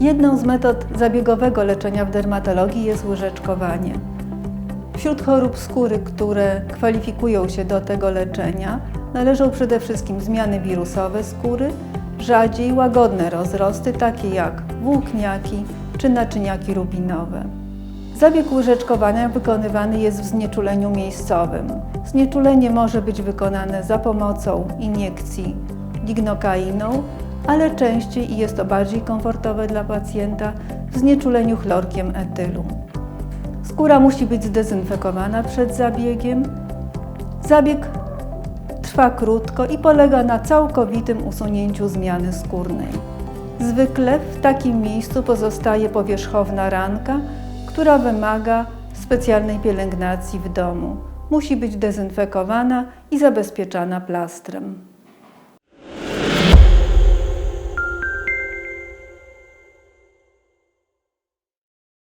Jedną z metod zabiegowego leczenia w dermatologii jest łyżeczkowanie. Wśród chorób skóry, które kwalifikują się do tego leczenia, należą przede wszystkim zmiany wirusowe skóry, rzadziej łagodne rozrosty, takie jak włókniaki czy naczyniaki rubinowe. Zabieg łyżeczkowania wykonywany jest w znieczuleniu miejscowym. Znieczulenie może być wykonane za pomocą iniekcji lignokainą, ale częściej i jest to bardziej komfortowe dla pacjenta w znieczuleniu chlorkiem etylu. Skóra musi być zdezynfekowana przed zabiegiem. Zabieg trwa krótko i polega na całkowitym usunięciu zmiany skórnej. Zwykle w takim miejscu pozostaje powierzchowna ranka, która wymaga specjalnej pielęgnacji w domu. Musi być dezynfekowana i zabezpieczana plastrem.